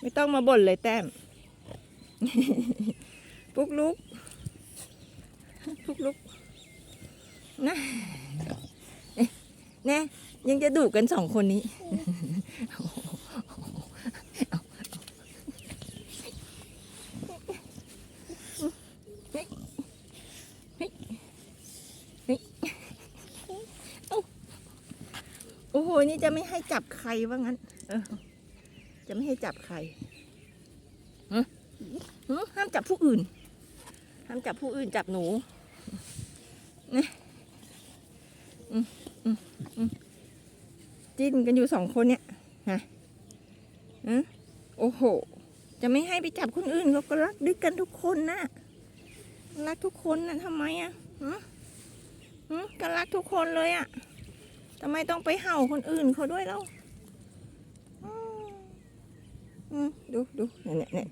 ไม่ต้องมาบ่นเลยแต้ม ปุกลุก ปุกลุกนะเอ๊ะแน่ยังจะดุกันสองคนนี้ โอ้โห นี่จะไม่ให้จับใครว่างั้น เออ จะไม่ให้จับใครหึหึห้ามจับผู้อื่น ห้ามจับผู้อื่นจับหนูนะอืมอืมอืมจิ้นกันอยู่สองคนเนี่ยฮะฮะโอ้โห จะไม่ให้ไปจับคนอื่นเราก็รักด้วยกันทุกคนนะรักทุกคนนะทำไมอะฮะฮะก็รักทุกคนเลยอะทำไมต้องไปเห่าคนอื่นเขาด้วยเล่าอืมอืม ดูดูเนี่ยเนี่ย